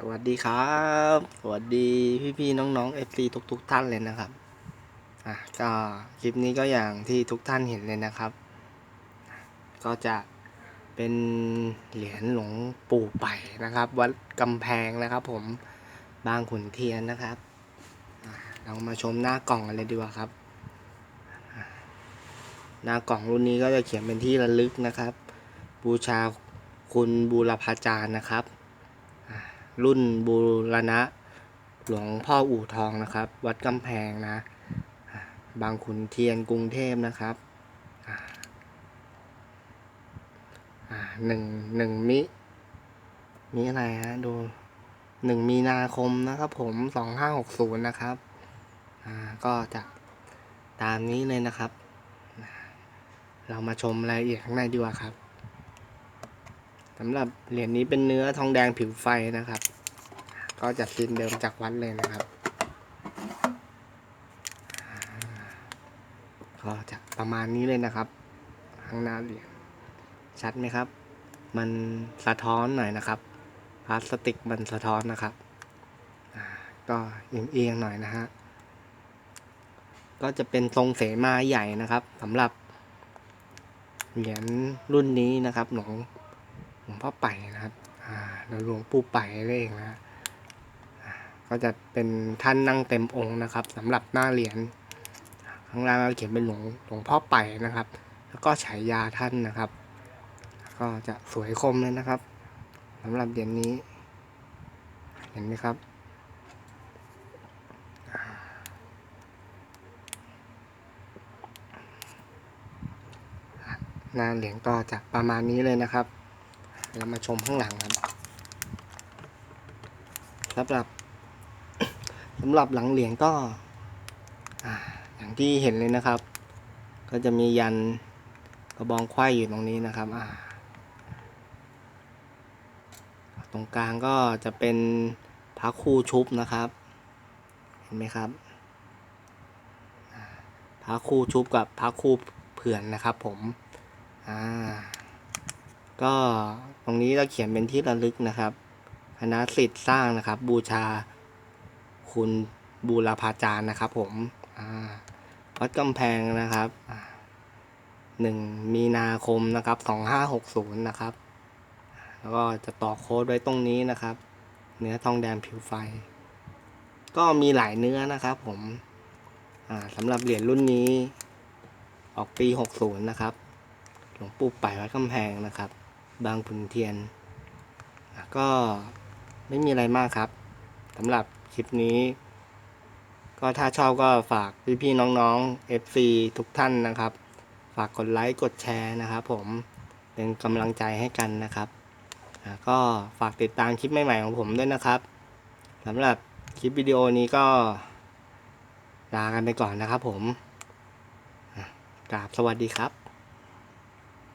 สวัสดีครับ สวัสดีพี่ๆน้องๆ FC ทุกๆท่านเลยนะครับ อะก็คลิปนี้ก็อย่างที่ทุกท่านเห็นเลยนะครับ ก็จะเป็นเหรียญหลวงปู่ไป่นะครับ วัดกำแพงนะครับ ผมบางขุนเทียนนะครับเรามาชมหน้ากล่องกันเลยดีกว่าครับ หน้ากล่องรุ่นนี้ก็จะเขียนเป็นที่ระลึกนะครับ บูชาคุณบูรพาจารย์นะครับ รุ่นบูรณะ หลวงพ่ออู่ทองนะครับ วัดกำแพงนะ บางขุนเทียนกรุงเทพนะครับหนึ่งหนึ่งมิ มีอะไรฮะดูหนึ่งมีนาคมนะครับผมสองห้าหกศูนย์นะครับอ่าก็จะตามนี้เลยนะครับ เรามาชมรายละเอียดข้างในดีกว่าครับ สำหรับเหรียญนี้เป็นเนื้อทองแดงผิวไฟนะครับ ก็จะซินเดิมจากวัดเลยนะครับ ก็จะประมาณนี้เลยนะครับ ข้างหน้าเหรียญชัดไหมครับ มันสะท้อนหน่อยนะครับ พลาสติกมันสะท้อนนะครับ ก็เอียงๆหน่อยนะฮะ ก็จะเป็นทรงเสมาใหญ่นะครับสำหรับเหรียญรุ่นนี้นะครับหลวง หลวงพ่อไป่นะครับอ่าล้วหลวงปู่ไป่นั่นเองนะก็จะเป็นท่านนั่งเต็มองค์นะครับสำหรับหน้าเหรียญข้างล่างก็เขียนเป็นหลวงหลวงพ่อไป่นะครับ แล้วก็ฉายาท่านนะครับ ก็จะสวยคมเลยนะครับสำหรับเหรียญนี้ เห็นไหมครับหน้าเหรียญก็จะประมาณนี้เลยนะครับ เรามาชมข้างหลังครับสำหรับสำหรับหลังเหรียญก็อย่างที่เห็นเลยนะครับ ก็จะมียันกระบองไขว้อยู่ตรงนี้นะครับตรงกลางก็จะเป็นพระคู่ชุบนะครับ เห็นไหมครับพระคู่ชุบกับพระคู่เผื่อนนะครับผม อ่า ก็ตรงนี้เราเขียนเป็นที่ระลึกนะครับ คณะสิทธิ์สร้างนะครับ บูชาคุณบูรพาจารย์นะครับ ผมวัดกำแพงนะครับหนึ่งมีนาคมนะครับสองห้าหกศูนย์นะครับ แล้วก็จะต่อโค้ดไว้ตรงนี้นะครับ เนื้อทองแดงผิวไฟ ก็มีหลายเนื้อนะครับผมสำหรับเหรียญรุ่นนี้ ออกปีหกศูนย์นะครับ หลวงปู่ป่ายวัดกำแพงนะครับ บางขุนเทียน ก็ไม่มีอะไรมากครับสำหรับคลิปนี้ ก็ถ้าชอบก็ฝากพี่ๆน้องๆ FC ทุกท่านนะครับ ฝากกดไลค์กดแชร์นะครับผมเป็นกำลังใจให้กันนะครับก็ฝากติดตามคลิปใหม่ๆของผมด้วยนะครับสำหรับคลิปวิดีโอนี้ก็ลากันไปก่อนนะครับผมกราบสวัสดีครับ